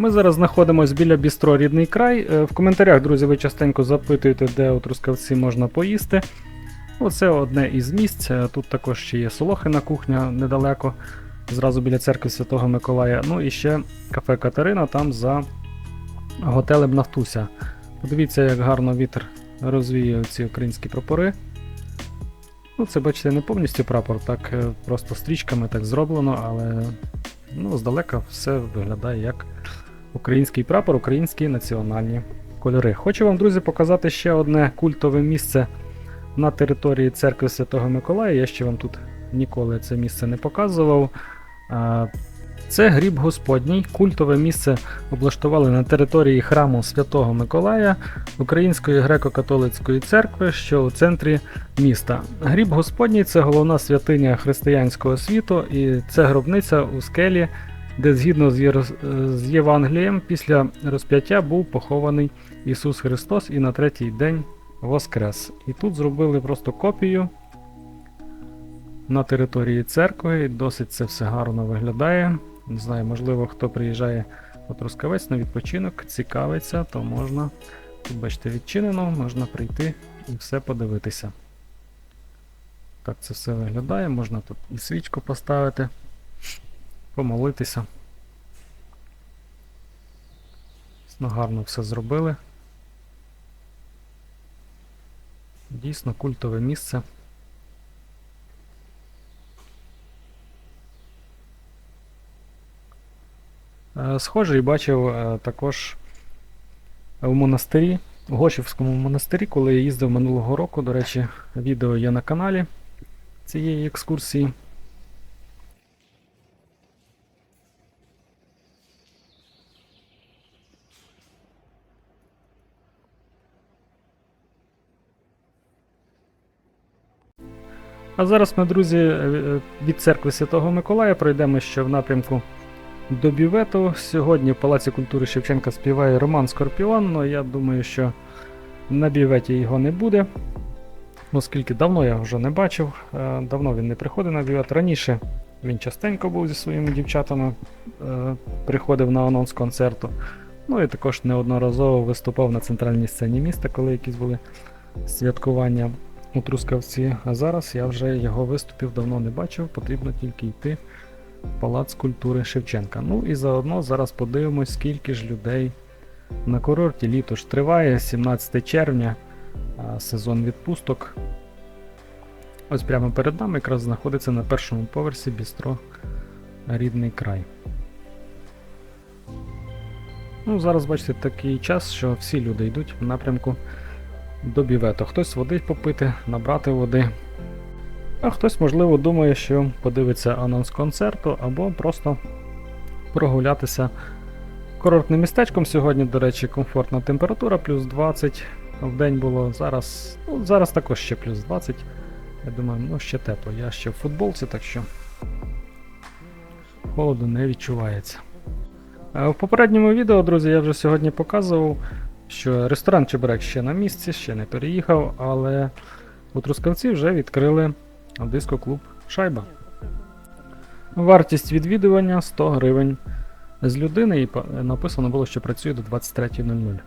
Ми зараз знаходимося біля Бістро Рідний край. Е, В коментарях, друзі, ви частенько запитуєте, де у Трускавці можна поїсти. Оце одне із місць. Е, Тут також ще є Солохина кухня недалеко, зразу біля церкви Святого Миколая. Ну і ще кафе Катерина там за готелем Нафтуся. Подивіться, як гарно вітер розвіює ці українські прапори. Ну, це, бачите, не повністю прапор, так е, просто стрічками так зроблено, але ну, здалека все виглядає як український прапор, українські національні кольори. Хочу вам, друзі, показати ще одне культове місце на території церкви Святого Миколая. Я ще вам тут ніколи це місце не показував. Це гріб Господній, культове місце облаштували на території храму Святого Миколая Української греко-католицької церкви, що у центрі міста. Гріб Господній це головна святиня християнського світу, і це гробниця у скелі, де згідно з, Євангелієм після розп'яття був похований Ісус Христос і на третій день воскрес. І тут зробили просто копію на території церкви. Досить це все гарно виглядає. Не знаю, можливо, хто приїжджає у Трускавець на відпочинок, цікавиться, то можна. Тут, бачите, відчинено, можна прийти і все подивитися. Так це все виглядає, можна тут і свічку поставити, помолитися. Гарно все зробили. Дійсно культове місце. Е, Схожий бачив е, також в монастирі, в Гошівському монастирі, коли я їздив минулого року. До речі, відео є на каналі цієї екскурсії. А зараз ми, друзі, е, е, від церкви Святого Миколая пройдемо ще в напрямку до бювету. Сьогодні в Палаці культури Шевченка співає Роман Скорпіон, але я думаю, що на бюветі його не буде. Оскільки давно я вже не бачив, е, давно він не приходить на бювет. Раніше він частенько був зі своїми дівчатами, приходив на анонс концерту. Ну і також неодноразово виступав на центральній сцені міста, коли якісь були святкування у Трускавці. А зараз я вже його виступів давно не бачив, потрібно тільки йти в Палац культури Шевченка. Ну і заодно зараз подивимось, скільки ж людей на курорті. Літо ж триває, 17 червня, сезон відпусток. Ось прямо перед нами якраз знаходиться на першому поверсі бістро Рідний край. Ну, зараз бачите такий час, що всі люди йдуть в напрямку до бювету. Хтось води попити, набрати води. А хтось, можливо, думає, що подивиться анонс концерту або просто прогулятися курортним містечком. Сьогодні, до речі, комфортна температура, плюс 20 в день було. Зараз, ну, зараз також ще плюс 20. Я думаю, ну ще тепло. Я ще в футболці, так що холоду не відчувається. Е, В попередньому відео, друзі, я вже сьогодні показував, що ресторан Чебурек ще на місці, ще не переїхав, але у Трускавці вже відкрили дискоклуб Шайба. Вартість відвідування 100 гривень з людини, і написано було, що працює до 23.00.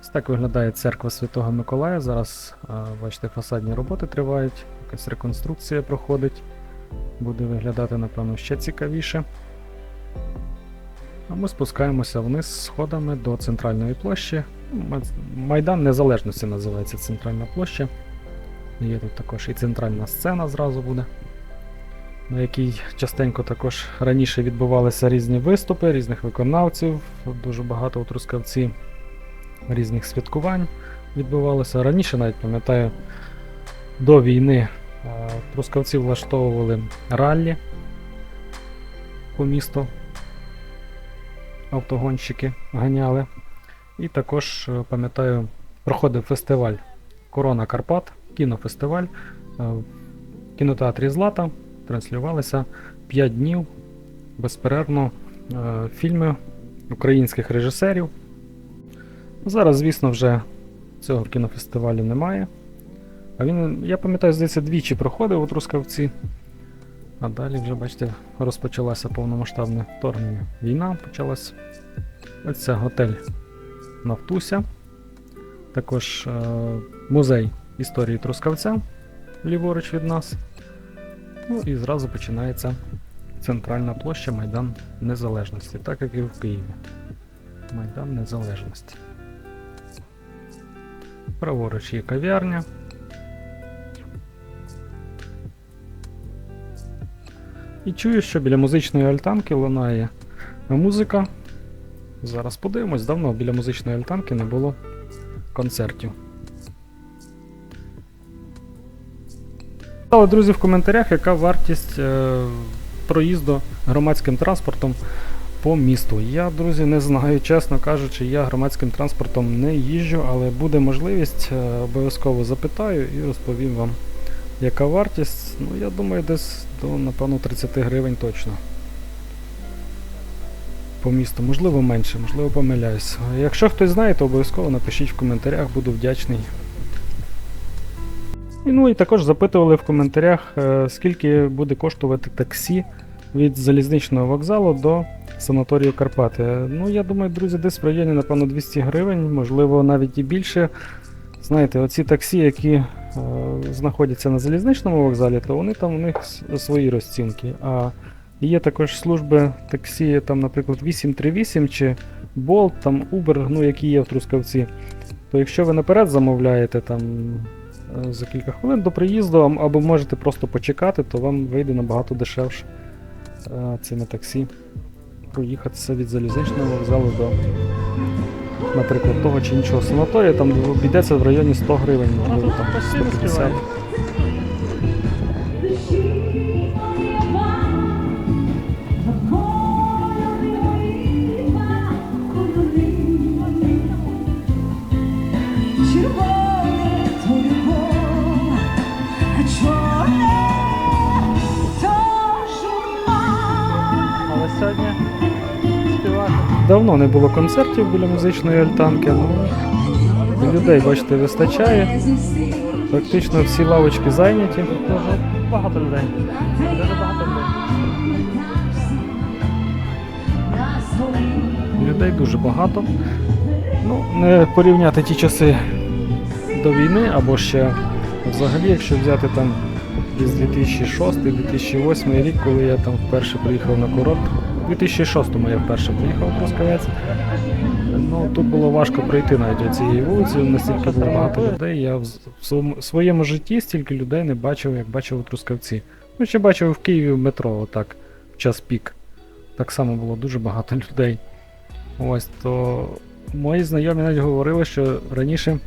Ось так виглядає церква Святого Миколая. Зараз, бачите, фасадні роботи тривають, якась реконструкція проходить. Буде виглядати, напевно, ще цікавіше. А ми спускаємося вниз сходами до центральної площі. Май- Майдан Незалежності називається центральна площа. Є тут також і центральна сцена зразу буде, на якій частенько також раніше відбувалися різні виступи, різних виконавців. Дуже багато у Трускавці різних святкувань відбувалося. Раніше навіть пам'ятаю, до війни е, трускавці влаштовували раллі по місту. Автогонщики ганяли. І також, е, пам'ятаю, проходив фестиваль Корона Карпат, кінофестиваль е, в кінотеатрі Злата. Транслювалися 5 днів безперервно е, фільми українських режисерів. Зараз, звісно, вже цього кінофестивалю немає. А він, я пам'ятаю, здається, двічі проходив у Трускавці. А далі вже, бачите, розпочалося повномасштабне вторгнення. Війна почалась. Оце готель Нафтуся. Також е, музей історії Трускавця ліворуч від нас. Ну і зразу починається центральна площа Майдан Незалежності, так як і в Києві. Майдан Незалежності. Праворуч є кав'ярня. І чую, що біля музичної альтанки лунає музика. Зараз подивимось, давно біля музичної альтанки не було концертів. Писали, друзі, в коментарях, яка вартість е, проїзду громадським транспортом по місту. Я, друзі, не знаю, чесно кажучи, я громадським транспортом не їжджу, але буде можливість, е, обов'язково запитаю і розповім вам, яка вартість. Ну, я думаю, десь до, напевно, 30 гривень точно. По місту, можливо, менше, можливо, помиляюсь. Якщо хтось знає, то обов'язково напишіть в коментарях, буду вдячний. І, ну і також запитували в коментарях, е, скільки буде коштувати таксі від залізничного вокзалу до санаторію Карпати. Ну, я думаю, друзі, десь в районі, напевно, 200 гривень, можливо, навіть і більше. Знаєте, оці таксі, які е, знаходяться на залізничному вокзалі, то вони там у них свої розцінки. А є також служби таксі, там, наприклад, 838 чи Bolt, там Uber, ну, які є в Трускавці. То якщо ви наперед замовляєте там е, за кілька хвилин до приїзду, або можете просто почекати, то вам вийде набагато дешевше е, цими таксі проїхатися від залізничного вокзалу до, наприклад, того чи іншого санаторія, там обійдеться в районі 100 гривень, можливо, там 150. Давно не було концертів біля музичної альтанки, ну людей, бачите, вистачає. Практично всі лавочки зайняті. Дуже багато людей. Дуже багато людей. Людей дуже багато. Ну, не порівняти ті часи до війни, або ще взагалі, якщо взяти там із 2006-2008 рік, коли я там вперше приїхав на курорт. У 2006-му я вперше приїхав в Трускавець. Ну, тут було важко пройти навіть цієї вулиці, настільки багато людей. Я в своєму житті стільки людей не бачив, як бачив у Трускавці. Ну, ще бачив в Києві в метро, отак, в час пік. Так само було дуже багато людей. Ось то мої знайомі навіть говорили, що раніше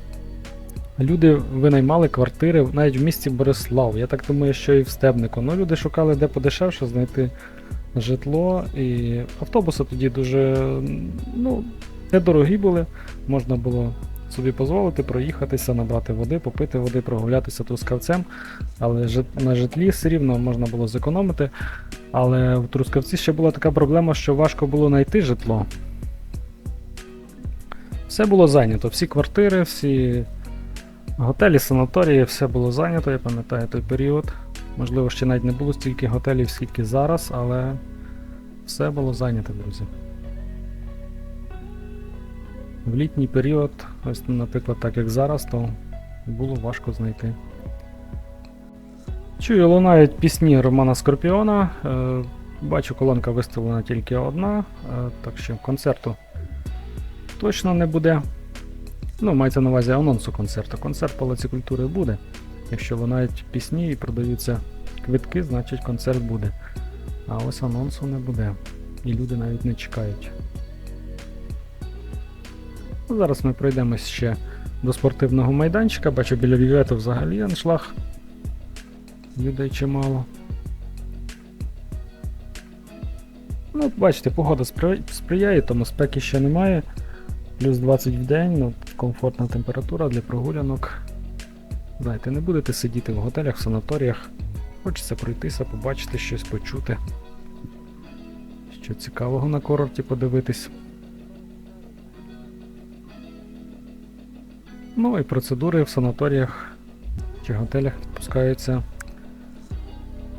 люди винаймали квартири навіть в місті Борислав. Я так думаю, що і в Стебнику. Ну, люди шукали де подешевше знайти житло, і автобуси тоді дуже ну, недорогі були. Можна було собі дозволити проїхатися, набрати води, попити води, прогулятися трускавцем. Але на житлі все рівно можна було зекономити. Але в Трускавці ще була така проблема, що важко було знайти житло. Все було зайнято, всі квартири, всі готелі, санаторії, все було зайнято, я пам'ятаю той період. Можливо, ще навіть не було стільки готелів, скільки зараз, але все було зайнято, друзі. В літній період, ось, наприклад, так як зараз, то було важко знайти. Чую, лунають пісні Романа Скорпіона. Е, бачу, колонка виставлена тільки одна, е, так що концерту точно не буде. Ну, мається на увазі анонсу концерту. Концерт Палаці культури буде. Якщо лунають пісні і продаються квитки, значить концерт буде. А ось анонсу не буде. І люди навіть не чекають. Ну, Зараз ми пройдемось ще до спортивного майданчика. Бачу, біля Вівету взагалі аншлаг. Людей чимало. Ну, бачите, погода сприяє, тому спеки ще немає. Плюс 20 в день, ну, комфортна температура для прогулянок. Знаєте, не будете сидіти в готелях, в санаторіях. Хочеться пройтися, побачити щось, почути. Що цікавого на курорті подивитись. Ну і процедури в санаторіях чи готелях відпускаються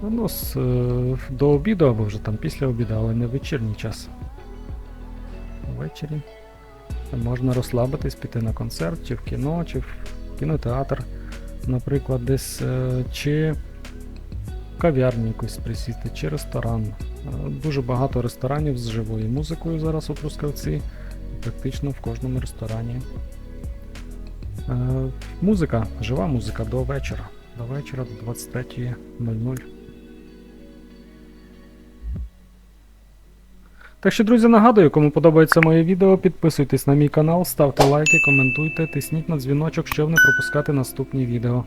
ну, з, е, до обіду або вже там після обіду, але не в вечірній час. ввечері. Можна розслабитись, піти на концерт, чи в кіно, чи в кінотеатр, наприклад, десь, е, чи в кав'ярню якусь присісти, чи ресторан. Е, Дуже багато ресторанів з живою музикою зараз у Трускавці, практично в кожному ресторані. Е, Музика, жива музика до вечора. До вечора, до 23.00. Так що, друзі, нагадую, кому подобається моє відео, підписуйтесь на мій канал, ставте лайки, коментуйте, тисніть на дзвіночок, щоб не пропускати наступні відео.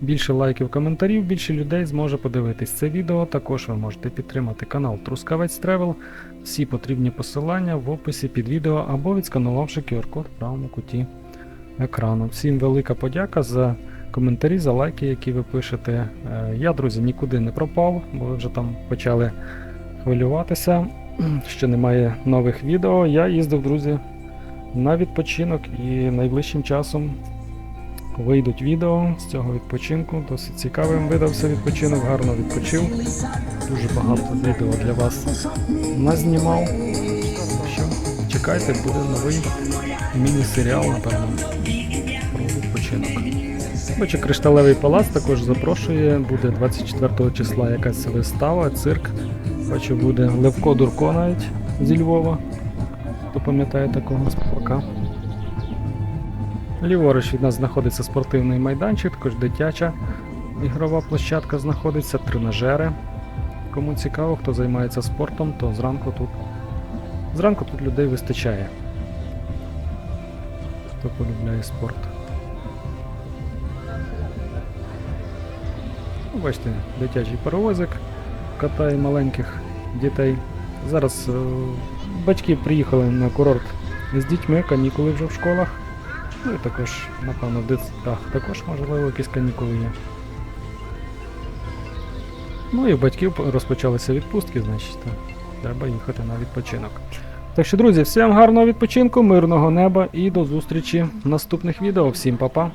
Більше лайків, коментарів, більше людей зможе подивитись це відео. Також ви можете підтримати канал Трускавець Тревел. Всі потрібні посилання в описі під відео або відсканувавши QR-код в правому куті екрану. Всім велика подяка за коментарі, за лайки, які ви пишете. Е, Я, друзі, нікуди не пропав, бо ви вже там почали хвилюватися. Ще немає нових відео. Я їздив, друзі, на відпочинок і найближчим часом вийдуть відео з цього відпочинку. Досить цікавим видався відпочинок, гарно відпочив. Дуже багато відео для вас назнімав. Що чекайте, буде новий міні-серіал, напевно, про відпочинок. Бачу, Кришталевий палац також запрошує. Буде 24 числа якась вистава, цирк. Бачу, буде Левко Дурко навіть зі Львова. Хто пам'ятає такого співака. Ліворуч від нас знаходиться спортивний майданчик, також дитяча ігрова площадка знаходиться, тренажери. Кому цікаво, хто займається спортом, то зранку тут. Зранку тут людей вистачає. Хто полюбляє спорт. Ну, Бачите, дитячий паровозик катає маленьких дітей. Зараз е, батьки приїхали на курорт з дітьми, канікули вже в школах. Ну і також, напевно, в дитсадках також, можливо, якісь канікули є. Ну і в батьків розпочалися відпустки, значить, треба їхати на відпочинок. Так що, друзі, всім гарного відпочинку, мирного неба і до зустрічі в наступних відео. Всім па-па!